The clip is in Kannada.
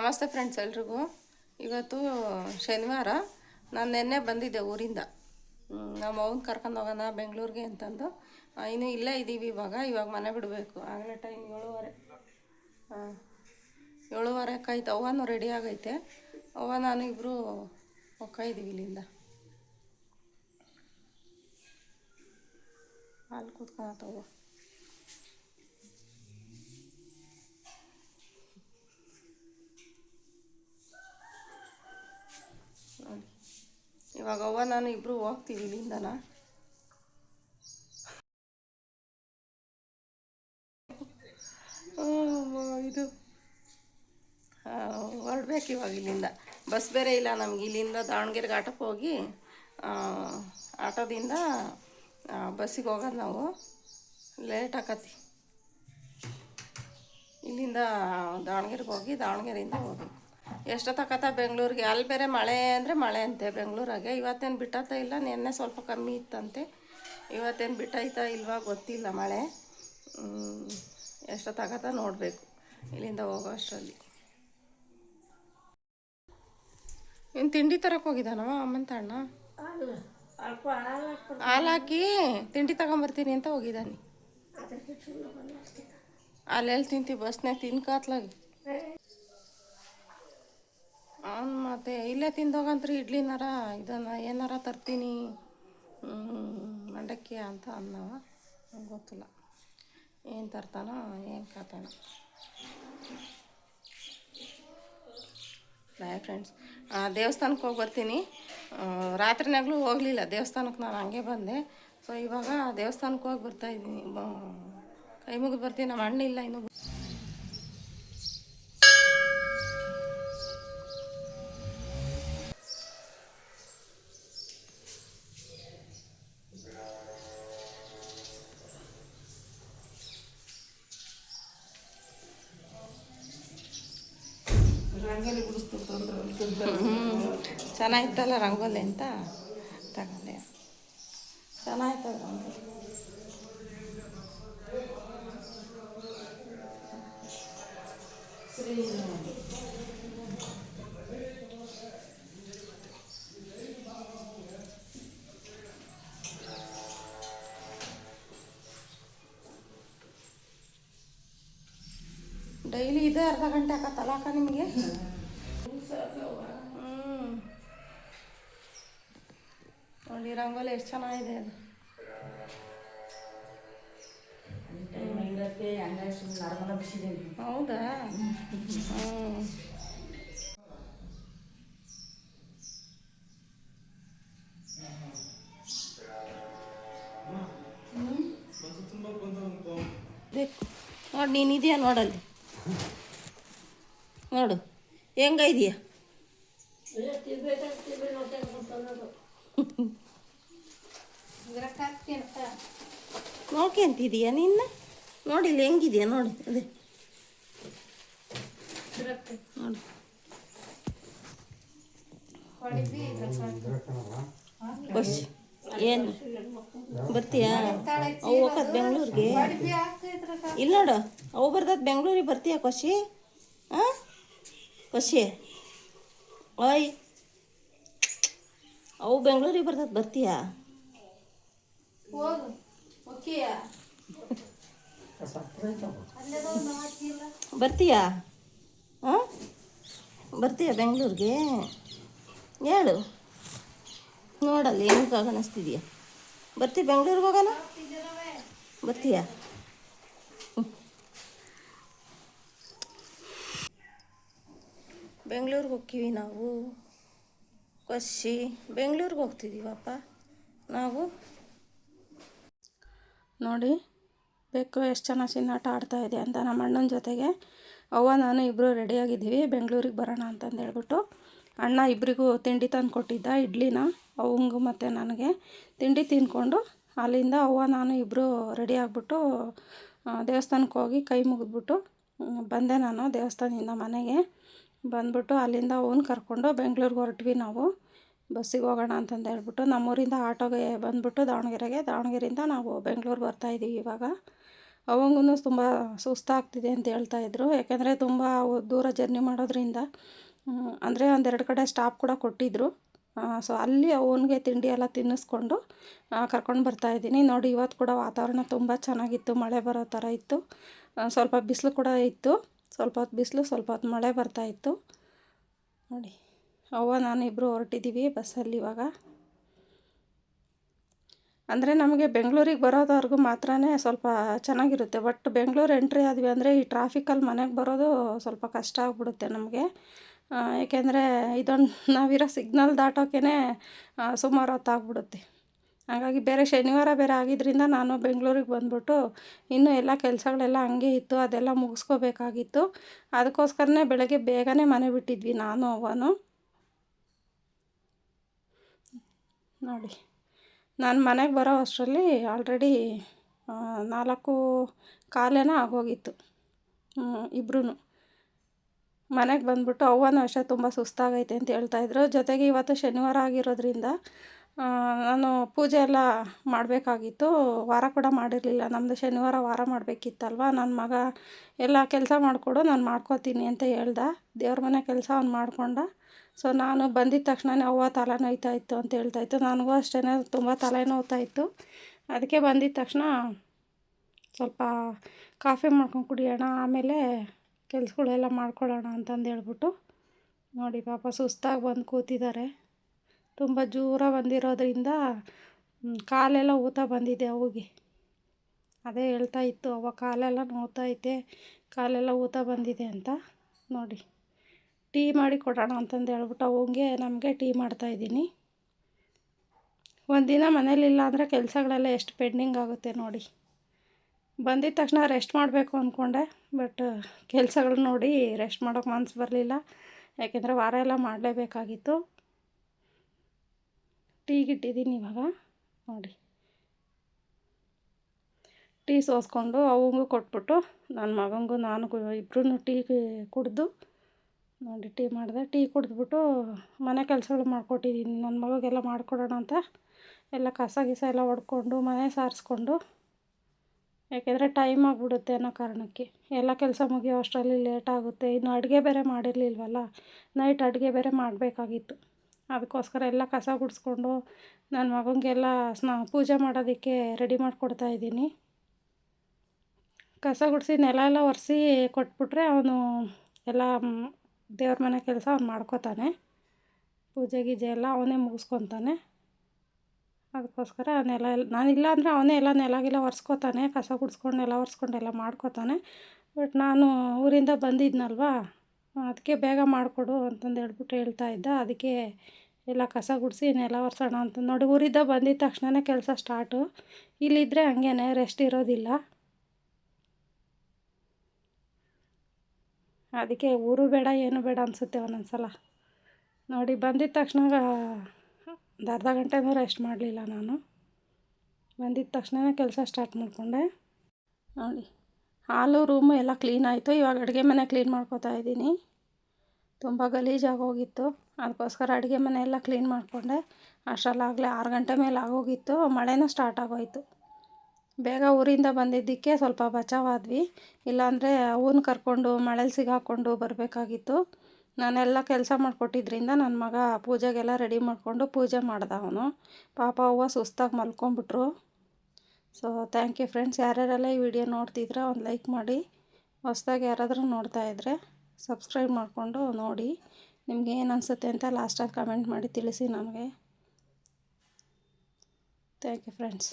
ನಮಸ್ತೆ ಫ್ರೆಂಡ್ಸ್ ಎಲ್ರಿಗೂ. ಇವತ್ತು ಶನಿವಾರ. ನಾನು ನಿನ್ನೆ ಬಂದಿದ್ದೆ ಊರಿಂದ. ನಮ್ಮ ಅವನ ಕರ್ಕೊಂಡು ಹೋಗೋಣ ಬೆಂಗಳೂರಿಗೆ ಅಂತಂದು. ಇನ್ನು ಇಲ್ಲೇ ಇದ್ದೀವಿ ಇವಾಗ. ಇವಾಗ ಮನೆ ಬಿಡಬೇಕು. ಆಗಲೇ ಟೈಮ್ ಏಳುವರೆ. ಹಾಂ ಏಳುವರೆ ಕಾಯ್ತು ಅವನು ರೆಡಿ ಆಗೈತೆ. ಅವ್ವ, ನಾನು ಇಬ್ಬರು ಹೋಗ್ತಾ ಇದ್ದೀವಿ ಇಲ್ಲಿಂದ. ಅಲ್ಲಿ ಕೂತ್ಕೊಳತ್ತವ ಇವಾಗ ಅವ್ವ, ನಾನು ಇಬ್ರು ಹೋಗ್ತೀವಿ ಇಲ್ಲಿಂದನ. ಇದು ಹೊರಡ್ಬೇಕು ಇವಾಗ ಇಲ್ಲಿಂದ. ಬಸ್ ಬೇರೆ ಇಲ್ಲ ನಮ್ಗೆ. ಇಲ್ಲಿಂದ ದಾವಣಗೆರೆಗೆ ಆಟೋಕ್ಕೆ ಹೋಗಿ ಆಟೋದಿಂದ ಬಸ್ಸಿಗೆ ಹೋಗೋದು ನಾವು. ಲೇಟ್ ಆಕತಿ. ಇಲ್ಲಿಂದ ದಾವಣಗೆರೆಗೆ ಹೋಗಿ, ದಾವಣಗೆರೆಯಿಂದ ಹೋಗ್ಬೇಕು. ಎಷ್ಟೊತ್ತಾಕತ್ತ ಬೆಂಗಳೂರಿಗೆ? ಅಲ್ಲಿ ಬೇರೆ ಮಳೆ ಅಂದರೆ ಮಳೆ ಅಂತೆ ಬೆಂಗಳೂರಾಗೆ. ಇವತ್ತೇನು ಬಿಟ್ಟತ್ತ ಇಲ್ಲ, ನಿನ್ನೆ ಸ್ವಲ್ಪ ಕಮ್ಮಿ ಇತ್ತಂತೆ. ಇವತ್ತೇನು ಬಿಟ್ಟೈತಾ ಇಲ್ವಾ ಗೊತ್ತಿಲ್ಲ ಮಳೆ. ಎಷ್ಟೊತ್ತಾಗತ್ತ ನೋಡಬೇಕು ಇಲ್ಲಿಂದ ಹೋಗೋ ಅಷ್ಟರಲ್ಲಿ. ಇನ್ನು ತಿಂಡಿ ತರಕ್ಕೆ ಹೋಗಿದ್ದಾನವ ಅಮ್ಮಂತ ಅಣ್ಣ ಹಾಲು ಹಾಕಿ ತಿಂಡಿ ತಗೊಂಬರ್ತೀನಿ ಅಂತ ಹೋಗಿದ್ದಾನೆ. ಅಲ್ಲೆಲ್ಲಿ ತಿಂತೀವಿ ಬಸ್ನಾಗ ತಿನ್ಕಾತ್ಲಾಗಿ ಮತ್ತೆ ಇಲ್ಲೇ ತಿಂದೋಗಂತ್ರಿ ಇಡ್ಲಿನಾರ, ಇದನ್ನ ಏನಾರ ತರ್ತೀನಿ ಮಂಡಕ್ಕಿ ಅಂತ ಅನ್ನವ ಗೊತ್ತಿಲ್ಲ. ಏನು ತರ್ತಾನೋ, ಏನು ಕಾತಾನ ಬಾಯ್ ಫ್ರೆಂಡ್ಸ್ ದೇವಸ್ಥಾನಕ್ಕೆ ಹೋಗಿ ಬರ್ತೀನಿ. ರಾತ್ರಿನಾಗ್ಲೂ ಹೋಗಲಿಲ್ಲ. ದೇವಸ್ಥಾನಕ್ಕೆ ನಾನು ಹಂಗೆ ಬಂದೆ. ಸೊ ಇವಾಗ ದೇವಸ್ಥಾನಕ್ಕೆ ಹೋಗಿ ಬರ್ತಾ ಇದ್ದೀನಿ. ಕೈ ಮುಗಿದು ಬರ್ತೀನಿ. ನಮ್ಮ ಅಣ್ಣ ಇಲ್ಲ ಇನ್ನು. ಚೆನ್ನಾಗಿತ್ತಲ್ಲ ರಂಗೋಲಿ ಅಂತ ತಗೊಂಡೆ ಚೆನ್ನಾಯ್ತದ ರಂಗೋಲಿ ಡೈಲಿ ಇದೇ ಅರ್ಧ ಗಂಟೆ ಆಕತ್ತಲ್ಲ ಅಕ್ಕ ನಿಮಗೆ? ನೋಡಿ ರಂಗೋಲಿ ಎಷ್ಟು ಚೆನ್ನಾಗಿದೆ ಅದು. ಹೌದಾ? ಹ್ಞೂ ನೋಡಿ ನೀನು ಇದೆಯಾ ನೋಡಲ್ಲಿ? ನೋಡು. ಹೆಂಗೈದೆಯಾ ನೋಡ್ಕೊಂತಿದೀಯಾ ನಿನ್ನ? ನೋಡಿಲ್ಲ ಹೆಂಗಿದೆಯಾ ನೋಡಿ ಅದೇ. ನೋಡಿ. ಬಸ್ ಏನು? ಬರ್ತೀಯಾ? ಅವು ಹೋಗತ್ ಬೆಂಗಳೂರಿಗೆ? ಇಲ್ಲ ನೋಡು ಅವು ಬರ್ತದ ಬೆಂಗಳೂರಿಗೆ ಬರ್ತೀಯಾ ಖುಷಿ ಹಾಂ ಖುಷಿ ಓಯ್. ಅವು ಬೆಂಗಳೂರಿಗೆ ಬರ್ತದ ಬರ್ತೀಯಾ? ಬರ್ತೀಯಾ? ಹಾಂ ಬರ್ತೀಯಾ ಬೆಂಗಳೂರಿಗೆ? ಹೇಳು. ನೋಡಲ್ಲ ಹೆಂಗೆ ಕಾಣಿಸ್ತಿದೀಯ ಬರ್ತೀಯ ಬೆಂಗಳೂರಿಗೆ ಹೋಗೋಣ? ಬರ್ತೀಯಾ? ಬೆಂಗಳೂರಿಗೆ ಹೋಗ್ತೀವಿ ನಾವು. ಖುಷಿ ಬೆಂಗಳೂರಿಗೆ ಹೋಗ್ತಿದ್ದೀವಪ್ಪ ನಾವು ನೋಡಿ, ಬೆಕ್ಕು ಎಷ್ಟು ಚೆನ್ನಾಗಿ ಆಡ್ತಾ ಇದೆ ಅಂತ ನಮ್ಮ ಅಣ್ಣನ ಜೊತೆಗೆ. ಅವ್ವ, ನಾನು ಇಬ್ಬರು ರೆಡಿಯಾಗಿದ್ದೀವಿ ಬೆಂಗಳೂರಿಗೆ ಬರೋಣ ಅಂತಂದು ಹೇಳ್ಬಿಟ್ಟು. ಅಣ್ಣ ಇಬ್ಬರಿಗೂ ತಿಂಡಿ ತಂದು ಕೊಟ್ಟಿದ್ದ, ಇಡ್ಲಿನ, ಅವಂಗು ಮತ್ತು ನನಗೆ. ತಿಂಡಿ ತಿಂದ್ಕೊಂಡು ಅಲ್ಲಿಂದ ಅವ್ವ, ನಾನು ಇಬ್ಬರು ರೆಡಿ ಆಗಿಬಿಟ್ಟು ದೇವಸ್ಥಾನಕ್ಕೆ ಹೋಗಿ ಕೈ ಮುಗಿದ್ಬಿಟ್ಟು ಬಂದೆ ನಾನು ದೇವಸ್ಥಾನದಿಂದ ಮನೆಗೆ. ಬಂದ್ಬಿಟ್ಟು ಅಲ್ಲಿಂದ ಅವನ್ನ ಕರ್ಕೊಂಡು ಬೆಂಗ್ಳೂರಿಗೆ ಹೊರಟ್ವಿ ನಾವು. ಬಸ್ಸಿಗೆ ಹೋಗೋಣ ಅಂತಂದು ಹೇಳ್ಬಿಟ್ಟು ನಮ್ಮೂರಿಂದ ಆಟೋಗೆ ಬಂದುಬಿಟ್ಟು ದಾವಣಗೆರೆಗೆ. ದಾವಣಗೆರೆಯಿಂದ ನಾವು ಬೆಂಗಳೂರು ಬರ್ತಾಯಿದ್ದೀವಿ ಇವಾಗ. ಅವಂಗೂ ತುಂಬ ಸುಸ್ತಾಗ್ತಿದೆ ಅಂತ ಹೇಳ್ತಾಯಿದ್ರು ಯಾಕೆಂದರೆ ತುಂಬ ದೂರ ಜರ್ನಿ ಮಾಡೋದ್ರಿಂದ ಅಂದರೆ ಒಂದೆರಡು ಕಡೆ ಸ್ಟಾಪ್ ಕೂಡ ಕೊಟ್ಟಿದ್ದರು ಸೊ ಅಲ್ಲಿ ಅವನಿಗೆ ತಿಂಡಿ ಎಲ್ಲ ತಿನ್ನಿಸ್ಕೊಂಡು ಕರ್ಕೊಂಡು ಬರ್ತಾಯಿದ್ದೀನಿ ನೋಡಿ, ಇವತ್ತು ಕೂಡ ವಾತಾವರಣ ತುಂಬ ಚೆನ್ನಾಗಿತ್ತು. ಮಳೆ ಬರೋ ಥರ ಇತ್ತು. ಸ್ವಲ್ಪ ಬಿಸಿಲು ಕೂಡ ಇತ್ತು. ಸ್ವಲ್ಪ ಹೊತ್ತು ಬಿಸಿಲು, ಸ್ವಲ್ಪ ಹೊತ್ತು ಮಳೆ ಬರ್ತಾಯಿತ್ತು ನೋಡಿ. ಅವ್ವ, ನಾನು ಇಬ್ಬರು ಹೊರಟಿದ್ದೀವಿ ಬಸ್ಸಲ್ಲಿ ಇವಾಗ. ಅಂದರೆ ನಮಗೆ ಬೆಂಗಳೂರಿಗೆ ಬರೋದವ್ರಿಗೂ ಮಾತ್ರ ಸ್ವಲ್ಪ ಚೆನ್ನಾಗಿರುತ್ತೆ. ಬಟ್ ಬೆಂಗಳೂರು ಎಂಟ್ರಿ ಆದ್ವಿ ಅಂದರೆ ಈ ಟ್ರಾಫಿಕಲ್ಲಿ ಮನೆಗೆ ಬರೋದು ಸ್ವಲ್ಪ ಕಷ್ಟ ಆಗಿಬಿಡುತ್ತೆ ನಮಗೆ. ಏಕೆಂದರೆ ಇದೊಂದು ನಾವಿರೋ ಸಿಗ್ನಲ್ ದಾಟೋಕೆ ಸುಮಾರು ಹೊತ್ತಾಗ್ಬಿಡುತ್ತೆ ಹಾಗಾಗಿ ಬೇರೆ ಶನಿವಾರ ಬೇರೆ ಆಗಿದ್ದರಿಂದ ನಾನು ಬೆಂಗಳೂರಿಗೆ ಬಂದ್ಬಿಟ್ಟು ಇನ್ನೂ ಎಲ್ಲ ಕೆಲಸಗಳೆಲ್ಲ ಹಂಗೆ ಇತ್ತು, ಅದೆಲ್ಲ ಮುಗಿಸ್ಕೋಬೇಕಾಗಿತ್ತು. ಅದಕ್ಕೋಸ್ಕರನೇ ಬೆಳಗ್ಗೆ ಬೇಗನೆ ಮನೆ ಬಿಟ್ಟಿದ್ವಿ ನಾನು ಅವನು ನೋಡಿ. ನಾನು ಮನೆಗೆ ಬರೋ ಅಷ್ಟರಲ್ಲಿ ಆಲ್ರೆಡಿ ನಾಲ್ಕು ಕಾಲೇನ ಆಗೋಗಿತ್ತು. ಇಬ್ರೂ ಮನೆಗೆ ಬಂದ್ಬಿಟ್ಟು ಅವ್ವನೂ ಅಷ್ಟೇ ತುಂಬ ಸುಸ್ತಾಗೈತೆ ಅಂತ ಹೇಳ್ತಾಯಿದ್ರು ಜೊತೆಗೆ ಇವತ್ತು ಶನಿವಾರ ಆಗಿರೋದ್ರಿಂದ ನಾನು ಪೂಜೆ ಎಲ್ಲ ಮಾಡಬೇಕಾಗಿತ್ತು. ವಾರ ಕೂಡ ಮಾಡಿರಲಿಲ್ಲ. ನಮ್ಮದು ಶನಿವಾರ ವಾರ ಮಾಡಬೇಕಿತ್ತಲ್ವ? ನನ್ನ ಮಗ ಎಲ್ಲ ಕೆಲಸ ಮಾಡಿಕೊಡು, ನಾನು ಮಾಡ್ಕೋತೀನಿ ಅಂತ ಹೇಳ್ದ. ದೇವ್ರ ಮನೆ ಕೆಲಸ ಅವ್ನು ಮಾಡಿಕೊಂಡ. ಸೊ ನಾನು ಬಂದಿದ್ದ ತಕ್ಷಣವೇ ಅವ್ವ ತಲೆ ನೋಯ್ತಾ ಇತ್ತು ಅಂತ ಹೇಳ್ತಾಯಿತ್ತು ನನಗೂ ಅಷ್ಟೇ ತುಂಬ ತಲೆ ನೋವ್ತಾ ಇತ್ತು. ಅದಕ್ಕೆ ಬಂದಿದ್ದ ತಕ್ಷಣ ಸ್ವಲ್ಪ ಕಾಫಿ ಮಾಡ್ಕೊಂಡು ಕುಡಿಯೋಣ, ಆಮೇಲೆ ಕೆಲಸಗಳೆಲ್ಲ ಮಾಡ್ಕೊಳ್ಳೋಣ ಅಂತಂದು ಹೇಳ್ಬಿಟ್ಟು ನೋಡಿ ಪಾಪ ಸುಸ್ತಾಗಿ ಬಂದು ಕೂತಿದ್ದಾರೆ. ತುಂಬ ಜೋರ ಬಂದಿರೋದ್ರಿಂದ ಕಾಲೆಲ್ಲ ಊತ ಬಂದಿದೆ ಅವಿಗೆ. ಅದೇ ಹೇಳ್ತಾ ಇತ್ತು ಅವ ಕಾಲೆಲ್ಲ ನೋವ್ತೈತೆ ಕಾಲೆಲ್ಲ ಊತ ಬಂದಿದೆ ಅಂತ. ನೋಡಿ, ಟೀ ಮಾಡಿ ಕೊಡೋಣ ಅಂತಂದು ಹೇಳ್ಬಿಟ್ಟು ಅವಂಗೆ ನಮಗೆ ಟೀ ಮಾಡ್ತಾಯಿದ್ದೀನಿ ಒಂದಿನ ಮನೇಲಿಲ್ಲ ಅಂದರೆ ಕೆಲಸಗಳೆಲ್ಲ ಎಷ್ಟು ಪೆಂಡಿಂಗ್ ಆಗುತ್ತೆ ನೋಡಿ. ಬಂದಿದ ತಕ್ಷಣ ರೆಸ್ಟ್ ಮಾಡಬೇಕು ಅಂದ್ಕೊಂಡೆ ಬಟ್ ಕೆಲಸಗಳು ನೋಡಿ ರೆಸ್ಟ್ ಮಾಡೋಕ್ಕೆ ಮನ್ಸು ಬರಲಿಲ್ಲ. ಯಾಕೆಂದರೆ ವಾರ ಎಲ್ಲ ಮಾಡಲೇಬೇಕಾಗಿತ್ತು. ಟೀಗಿಟ್ಟಿದ್ದೀನಿ ಇವಾಗ. ನೋಡಿ. ಟೀ ಸೋಸ್ಕೊಂಡು ಅವಂಗೂ ಕೊಟ್ಬಿಟ್ಟು ನನ್ನ ಮಗನಿಗೂ ನಾನು ಇಬ್ಬರೂ ಟೀ ಕುಡಿದು ನೋಡಿ ಟೀ ಮಾಡಿದೆ. ಟೀ ಕುಡಿದ್ಬಿಟ್ಟು ಮನೆ ಕೆಲಸಗಳು ಮಾಡ್ಕೊಟ್ಟಿದ್ದೀನಿ. ನನ್ನ ಮಗಗೆಲ್ಲ ಮಾಡಿಕೊಡೋಣ ಅಂತ ಎಲ್ಲ ಕಸ ಗಿಸ ಎಲ್ಲ ಹೊಡ್ಕೊಂಡು ಮನೆ ಸಾರಿಸ್ಕೊಂಡು. ಯಾಕೆಂದರೆ ಟೈಮ್ ಆಗಿಬಿಡುತ್ತೆ ಅನ್ನೋ ಕಾರಣಕ್ಕೆ. ಎಲ್ಲ ಕೆಲಸ ಮುಗಿಯೋ ಅಷ್ಟರಲ್ಲಿ ಲೇಟ್ ಆಗುತ್ತೆ. ಇನ್ನು ಅಡುಗೆ ಬೇರೆ ಮಾಡಿರಲಿಲ್ವಲ್ಲ? ನೈಟ್ ಅಡುಗೆ ಬೇರೆ ಮಾಡಬೇಕಾಗಿತ್ತು. ಅದಕ್ಕೋಸ್ಕರ ಎಲ್ಲ ಕಸ ಗುಡಿಸ್ಕೊಂಡು ನನ್ನ ಮಗನಿಗೆಲ್ಲ ಸ್ನಾ ಪೂಜೆ ಮಾಡೋದಕ್ಕೆ ರೆಡಿ ಮಾಡಿಕೊಡ್ತಾಯಿದ್ದೀನಿ ಕಸ ಗುಡಿಸಿ ನೆಲ ಎಲ್ಲ ಒರೆಸಿ ಕೊಟ್ಬಿಟ್ರೆ ಅವನು ಎಲ್ಲ ದೇವ್ರ ಮನೆ ಕೆಲಸ ಅವ್ನು ಮಾಡ್ಕೋತಾನೆ. ಪೂಜೆ ಗೀಜೆ ಎಲ್ಲ ಅವನೇ ಮುಗಿಸ್ಕೊತಾನೆ. ಅದಕ್ಕೋಸ್ಕರ ನೆಲ ಎಲ್ಲ, ನಾನಿಲ್ಲ ಅಂದರೆ ಅವನೇ ಎಲ್ಲ ನೆಲ ಗಿಲ ಒರೆಸ್ಕೋತಾನೆ, ಕಸ ಗುಡಿಸ್ಕೊಂಡು ನೆಲ ಒರೆಸ್ಕೊಂಡು ಎಲ್ಲ ಮಾಡ್ಕೋತಾನೆ. ಬಟ್ ನಾನು ಊರಿಂದ ಬಂದಿದ್ನಲ್ವ ಅದಕ್ಕೆ ಬೇಗ ಮಾಡಿಕೊಡು ಅಂತಂದು ಹೇಳ್ಬಿಟ್ಟು ಹೇಳ್ತಾ ಇದ್ದ. ಅದಕ್ಕೆ ಎಲ್ಲ ಕಸ ಗುಡಿಸಿ ನೆಲ ಒರೆಸೋಣ ಅಂತ ನೋಡಿ ಊರಿದ್ದ ಬಂದಿದ್ದ ತಕ್ಷಣವೇ ಕೆಲಸ ಸ್ಟಾರ್ಟು. ಇಲ್ಲಿದ್ದರೆ ಹಂಗೇನೆ ರೆಸ್ಟ್ ಇರೋದಿಲ್ಲ. ಅದಕ್ಕೆ ಊರು ಬೇಡ, ಏನು ಬೇಡ ಅನಿಸುತ್ತೆ ಒಂದೊಂದು ಸಲ ನೋಡಿ ಬಂದಿದ್ದ ತಕ್ಷಣ ಒಂದು ಅರ್ಧ ಗಂಟೆನೂ ರೆಸ್ಟ್ ಮಾಡಲಿಲ್ಲ ನಾನು. ಬಂದಿದ್ದ ತಕ್ಷಣವೇ ಕೆಲಸ ಸ್ಟಾರ್ಟ್ ಮಾಡಿಕೊಂಡೆ. ನೋಡಿ. ಹಾಲು, ರೂಮು ಎಲ್ಲ ಕ್ಲೀನ್ ಆಯಿತು. ಇವಾಗ ಅಡುಗೆ ಮನೆ ಕ್ಲೀನ್ ಮಾಡ್ಕೋತಾ ಇದ್ದೀನಿ. ತುಂಬ ಗಲೀಜಾಗೋಗಿತ್ತು ಅದಕ್ಕೋಸ್ಕರ ಅಡುಗೆ ಮನೆ ಎಲ್ಲ ಕ್ಲೀನ್ ಮಾಡಿಕೊಂಡೆ. ಅಷ್ಟರಲ್ಲಾಗಲೇ ಆರು ಗಂಟೆ ಮೇಲೆ ಆಗೋಗಿತ್ತು. ಮಳೆನೂ ಸ್ಟಾರ್ಟ್ ಆಗೋಯಿತು. ಬೇಗ ಊರಿಂದ ಬಂದಿದ್ದಕ್ಕೆ ಸ್ವಲ್ಪ ಬಚಾವಾದ್ವಿ. ಇಲ್ಲಾಂದರೆ ಅವನ್ನ ಕರ್ಕೊಂಡು, ಮಳೇಲಿ ಸಿಗಾಕ್ಕೊಂಡು ಬರಬೇಕಾಗಿತ್ತು. ನಾನೆಲ್ಲ ಕೆಲಸ ಮಾಡಿಕೊಟ್ಟಿದ್ರಿಂದ ನನ್ನ ಮಗ ಪೂಜೆಗೆಲ್ಲ ರೆಡಿ ಮಾಡಿಕೊಂಡು ಪೂಜೆ ಮಾಡ್ದ ಅವನು. ಪಾಪ ಅವ್ವ ಸುಸ್ತಾಗಿ ಮಲ್ಕೊಂಬಿಟ್ರು ಸೊ ಥ್ಯಾಂಕ್ ಯು ಫ್ರೆಂಡ್ಸ್ ಯಾರ್ಯಾರೆಲ್ಲ ಈ ವಿಡಿಯೋ ನೋಡ್ತಿದ್ರೆ ಒಂದು ಲೈಕ್ ಮಾಡಿ. ಹೊಸ್ದಾಗಿ ಯಾರಾದರೂ ನೋಡ್ತಾ ಇದ್ದರೆ ಸಬ್ಸ್ಕ್ರೈಬ್ ಮಾಡಿಕೊಂಡು ನೋಡಿ. ನಿಮ್ಗೆ ಏನು ಅನಿಸುತ್ತೆ ಅಂತ ಲಾಸ್ಟಾಗಿ ಕಮೆಂಟ್ ಮಾಡಿ ತಿಳಿಸಿ ನಮಗೆ. Thank you friends